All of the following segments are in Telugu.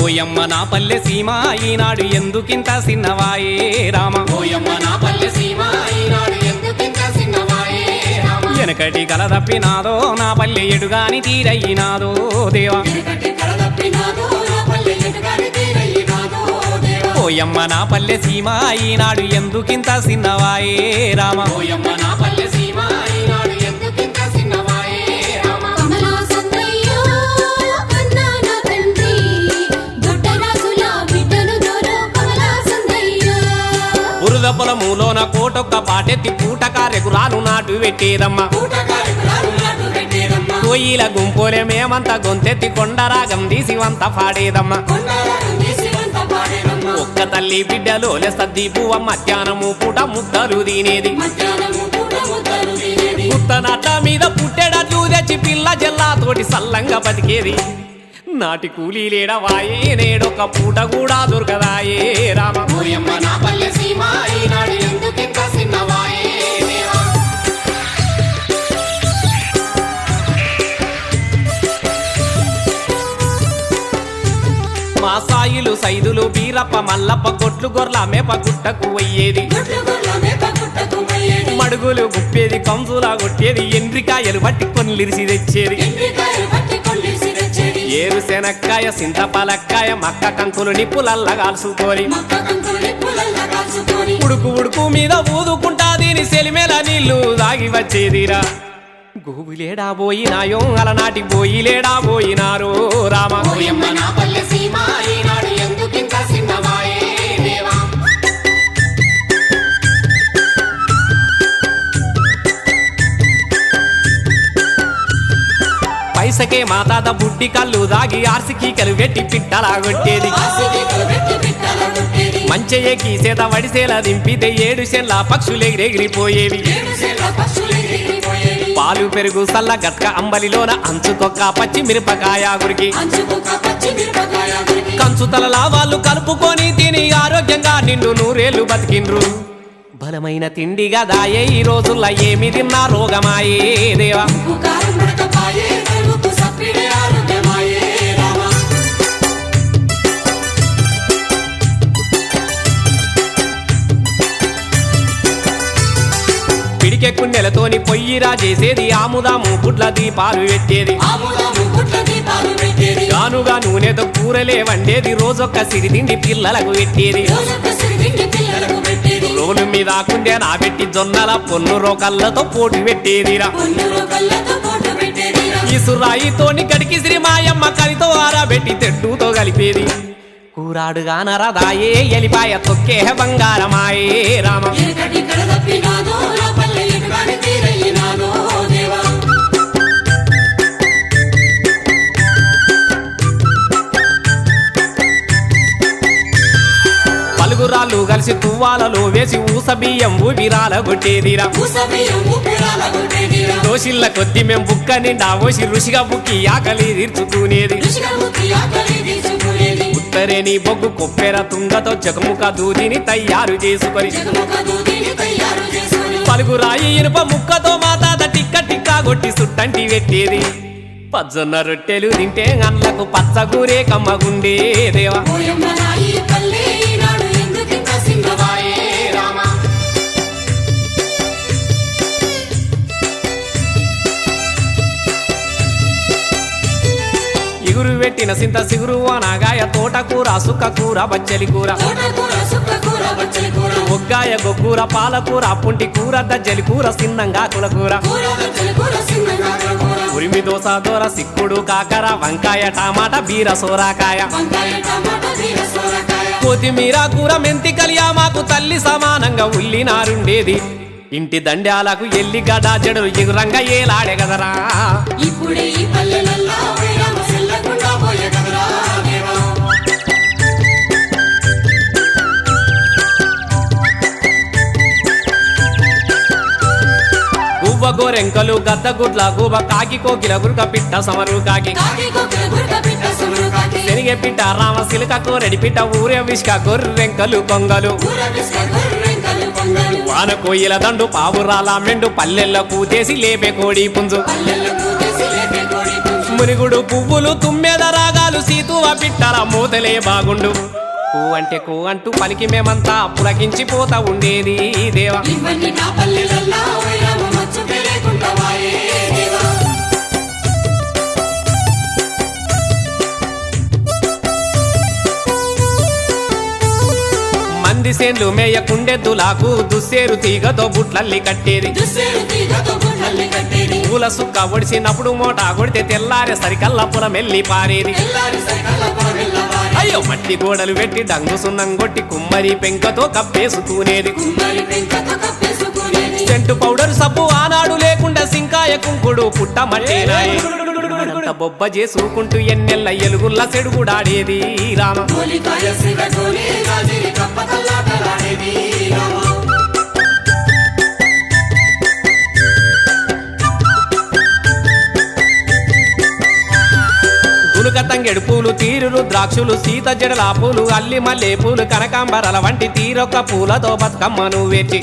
ఓయమ్మ నా పల్లె సీమ ఈనాడు ఎందుకింత సిన్నవాయే రామ? ఓయమ్మ నా పల్లె సీమ ఈనాడు ఎందుకింత సిన్నవాయే రామ? వెనకటి కల తప్పినాదో నా పల్లె ఎడుగాని దేవా. తీరయ్యినాదో దేవా. ఓయమ్మ నా పల్లె సీమ ఈనాడు ఎందుకింత సిన్నవాయే రామ? ఓయమ్మ నా పల్లె పొలములోన కోటొక్క పాటెత్తి పూటకారెకురాలు నాటు పెట్టేదమ్మా. పూటకారికి రాను నాటు కోయిల గుంపులే మేమంతా గొంతెత్తి కొండరాగం తీసి వంత పాడేదమ్మా. ఒక్క తల్లి బిడ్డలోలే సద్ది పువ్వ మధ్యాహ్నము పూట ముద్దలు తినేది. పుట్టనట్ల పూట మీద పుట్టెడట్లు తెచ్చి పిల్ల జల్లాతోటి సల్లంగా బతికేది. నాటి కూలీ లేడవాయే నేడొక పూట కూడా దొరకదాయే రామ ఓయమ్మ నా పల్లె సీమ ఈనాడు ఎందుకింత సిన్నవాయే దేవా మా సాయిలు సైదులు బీరప్ప మల్లప్ప కొట్లు గొర్ల మేప గుట్టకు అయ్యేది. మడుగులు గుప్పేది కంసులా కొట్టేది ఎండ్రికాయలు పట్టి కొన్లిరిసి తెచ్చేది. ఏరు శనక్కాయ సింతపలక్కాయ మక్క కంకులు నిప్పులల్ల కాల్చుకోని. ఉడుకు ఉడుకు మీద ఊదుకుంటాది నీ సెలిమేల నీళ్ళు దాగి వచ్చేదిరా. గోబులేడా పోయినాయో అలనాటి పోయిలేడా పోయినారో రామ. ఓయమ్మ నా పల్లె సీమ ఈనాడు ఎందుకింత సిన్నవాయే పైసకే మా తాత బుడ్డి కళ్ళు దాగి ఆర్సికి కలువెట్టి పిట్టలా కొట్టేది. ఆసిరికలు గీసేత మంచయ్య వడిసేల దింపితే ఏడు సెల్ల పక్షులు ఎగిరెగిరిపోయేవి పాలు పెరుగు సల్ల గట్క అంబలిలోన అంచుకొక్క పచ్చి మిరపకాయ గురికి. కంచు తలలా వాళ్ళు కలుపుకొని తిని ఆరోగ్యంగా నిండు నూరేళ్ళు బతికిండ్రు. బలమైన తిండి గదాయే ఈ రోజుల్లో ఏమి తిన్నా రోగమాయే దేవా. పిడికెక్కు నెలతోని పొయ్యిరా చేసేది ఆముదాము గుడ్ల దీపాలు పెట్టేది గానుగా నూనెతో కూరలే వండేది రోజొక్క సిరిదిండి పిల్లలకు పెట్టేది రోజొక్క సిరిదిండి పిల్లలకు పెట్టేది. రోలు మీద కుండే నా పెట్టి జొన్నల పొన్ను రోకళ్ళతో పోటీ పెట్టేదిరా. ఇసురాయితోని కడికి శ్రీ మాయమ్మ కలితో ఆరబెట్టి తెడ్డుతో కలిపేది. కూరాడుగా నరదాయే ఎలిపాయ తొక్కే బంగారమాయే రామ. కలిసి తువ్వాలలో వేసి ఊసబియ్యం ఊపిరాల కొట్టేదిరా. దోషిల్ల కొద్ది మేం బుక్క నిండా ఓసి ఋషిగా బుక్కి ఆకలి తీర్చుకునేది. ఉత్తరేని బొగ్గు కొప్పెర తుంగతో చెకముక దూదిని తయారు చేసుకొని. జగముఖ దూదిని పలుగురాయి ఇనుప ముక్కతో మాతాత టిక్క టిక్కా కొట్టి సుట్టంటి పెట్టేది పజ్జొన్న రొట్టెలు తింటే అన్లకు పచ్చగూరే కమ్మగుండే ఇగురు పెట్టిన సింత సిగురు అనగాయ తోటకూర సుక్క కూర. బచ్చలి కూర. ఒగ్గాయ గొగ్గూర పాలకూర పుంటి కూర దజ్జలి కూర సిన్నంగా కులకూర ఉరిమి దోస దోర సిక్కుడు కాకర వంకాయ టమాటా బీర సోరాకాయ. వంకాయ టమాటా బీర సోరకాయ. కొత్తిమీర కూర మెంతి కలియా మాకు తల్లి సమానంగా ఉల్లినారుండేది ఇంటి దండాలకు ఎల్లి గడా జడలు ఎగురంగా ఏలాడే కదరా. ఇప్పుడే ఈ పల్లెలల్లా గోరెంకలు గద్ద గుడ్ల గువ్వ కాకి కోకిల గురుక పిట్ట సమరు కాకి. గుర్క పిట్ట శనిగ రామ సిలక కోరెడి పిట్ట ఊరే విష్క గొర్రెంకలు కొంగలు వాన కోయిల దండు పావురాల మెండు పల్లెల్లో కూతేసి లేపే కోడి పుంజు. పల్లెలకు తెసి లేపే కోడి పుంజు. మునిగుడు పువ్వులు తుమ్మెద రాగాలు సీతువ పిట్టల మూతలే బాగుండు. కూ అంటే కూ అంటూ పలికి మేమంతా పులకించిపోతా ఉండేది దేవా. మంది సేన్లు మేయకుండెద్దులాకు దుస్సేరు తీగతో బుట్లల్లి కట్టేది. పూల సుక్క ఒడిసినప్పుడు మోట కొడితే తెల్లారే సరికల్లా పులమెల్లి పారేది. అయ్యో మట్టి గోడలు పెట్టి డంగు సున్నం కొట్టి కుమ్మరి పెంకతో కప్పేసుకునేది కుమ్మరి పెంకతో కప్పేసుకునేది. సెంటు పౌడర్ సబ్బు ఆనాడు లేకుండా సింకాయ కుంకుడు పుట్ట బొబ్బ చేసుకుంటూ ఎన్నెల్ల ఎలుగుల్ల సెడుగుడాడేది రామ. గోలికాయ రామ గునుక పూలు తీరులు ద్రాక్షులు సీత జడల పూలు అల్లి మల్లె పూలు కనకాంబరాల వంటి తీరొక్క పూలతో బతుకమ్మను వేచి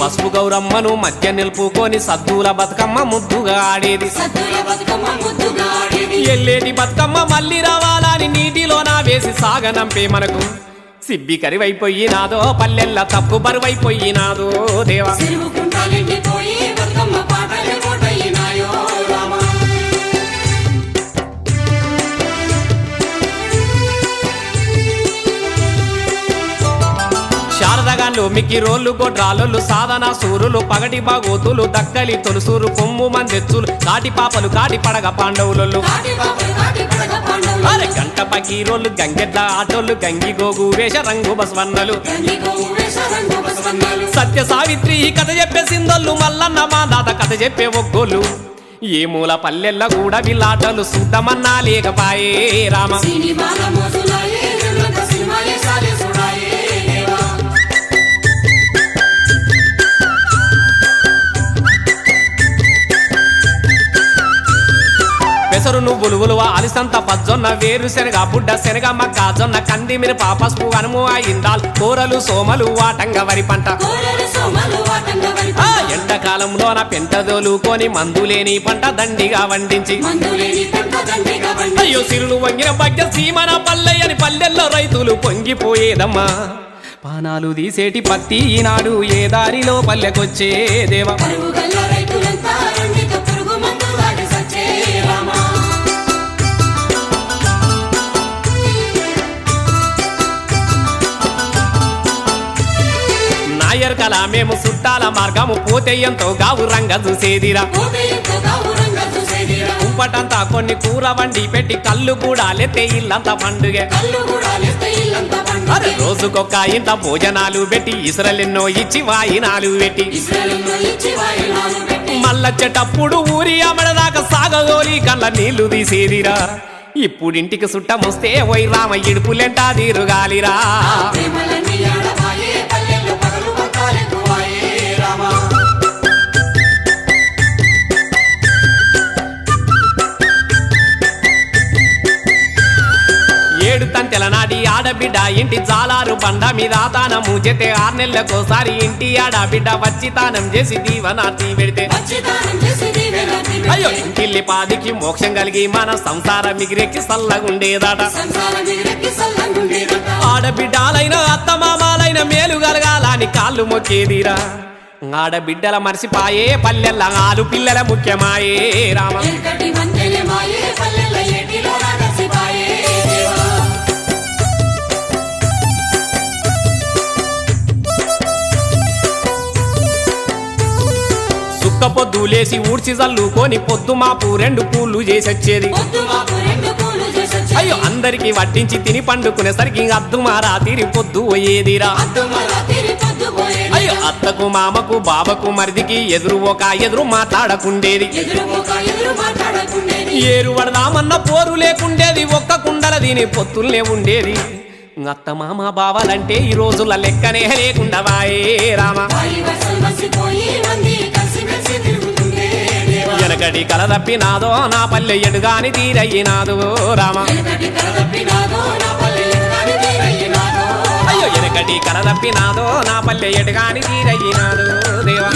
పసుపు గౌరమ్మను మధ్య నిలుపుకొని సద్దుల బతుకమ్మ ముద్దుగా ఆడేది. సద్దుల బతుకమ్మ ముద్దుగా ఆడేది ఎల్లేటి బతుకమ్మ మళ్ళీ రావాలని నీటిలోన వేసి సాగనంపే మనకు. సిబ్బి కరివైపోయినాదో పల్లెల్ల తప్పు బరువైపోయినాదో దేవా. శారదగాన్లు మిక్కి రోళ్ళు గొడ్రాలు సాధన సూరులు పగటి బాగోతులు దక్కలి తొలుసూరు కొమ్ము మందెచ్చులు కాటి పాపలు కాటి పడగ పాండవులు. అరే గంట పకీరోళ్ళు గంగెడ్ల ఆటోళ్ళు గంగి గోగు వేష రంగు బస్వన్నలు. సత్య సావిత్రి ఈ కథ చెప్పే సిందోళ్ళు మల్లన్న మా దాత కథ చెప్పే ఒగ్గోళ్ళు ఏ మూల పల్లెల్ల కూడా విలాటలు సుద్దమన్నా లేకపాయే రామ. పెసరు నువ్వులు ఉలువ అలిసంత పజ్జొన్న వేరు శనగ బుడ్డ శనగ మక్క జొన్న కంది మిరప పసుపు అనుము ఇందాల్ కూరలు సోమలు వాటంగ వరి పంట. వరి ఆ ఎండాకాలంలోన పెంటదోలుకొని మందులేని పంట దండిగా వండించి. అయ్యో సిరులు వంగిన భాగ్య సీమన పల్లెయని పల్లెల్లో రైతులు పొంగిపోయేదమ్మా. పానాలు తీసేటి పత్తి ఈనాడు ఏ దారిలో పల్లెకొచ్చే దేవా కళ మేము చుట్టాల మార్గము పోతే ఎంతో గావు రంగ చూసేదిరా. పోతేయంతో గౌరంగా చూసేదిరా. కుంపటంతా కొన్ని కూర వండి పెట్టి కళ్ళు కూడా లెత్తే ఇల్లంతా పండుగ. అరే రోజుకొక ఇంత భోజనాలు పెట్టి ఇసురలెన్నో ఇచ్చి వాయినాలు పెట్టి. మళ్ళొచ్చేటప్పుడు ఊరి అమడదాకా సాగగోలి కళ్ళ నీళ్ళు తీసేదిరా. ఇప్పుడింటికి సుట్టమొస్తే ఓయ్ రామ ఇడుపులెంటా తీరుగాలిరా. ఆడబిడ్డ ఇంటి జాలారు బండ మీద తానము చెతే ఆరు నెలలకోసారి ఇంటి ఆడబిడ్డ వచ్చి తానం చేసి దీవనార్తి పెడితే. అయ్యో ఇంటిల్లి పాదికి మోక్షం కలిగి మన సంసారం మిగిరెక్కి సల్లగుండేదట. ఆడబిడ్డాలైన అత్తమామాలైన మేలు కలగాలని కాళ్ళు మొక్కేదిరా. ఆడబిడ్డల మర్చిపాయే పల్లెల్ల ఆలు పిల్లల ముఖ్యమాయే రామ. సుక్క పొద్దు లేసి ఊడ్చి చల్లుకొని పొద్దు మాపు రెండు పూలు చేసొచ్చేది. అయ్యో అందరికి వడ్డించి తిని పండుకునేసరికి అద్దు మారా తీరి పొద్దు పోయేదిరా. అయ్యో అత్తకు మామకు బాబకు మరిదికి ఎదురు ఒక ఎదురు మాట్లాడకుండేది. ఎదురు ఒక ఎదురు మాట్లాడకుండేది. ఏరు పడదామన్న పోరు లేకుండేది ఒక్క కుండల దీని పొత్తుల్నే ఉండేది. అత్త మామ బావాలంటే ఈ రోజుల లెక్కనే లేకుండా వాయే రామ. దేవా కలదప్పినాదో నా పల్లె ఎడుగాని తీరయ్యినాదు రామ. అయ్యో ఎనకటి కలదప్పినాదో నా పల్లె ఎడుగాని తీరయ్యినాదో దేవా.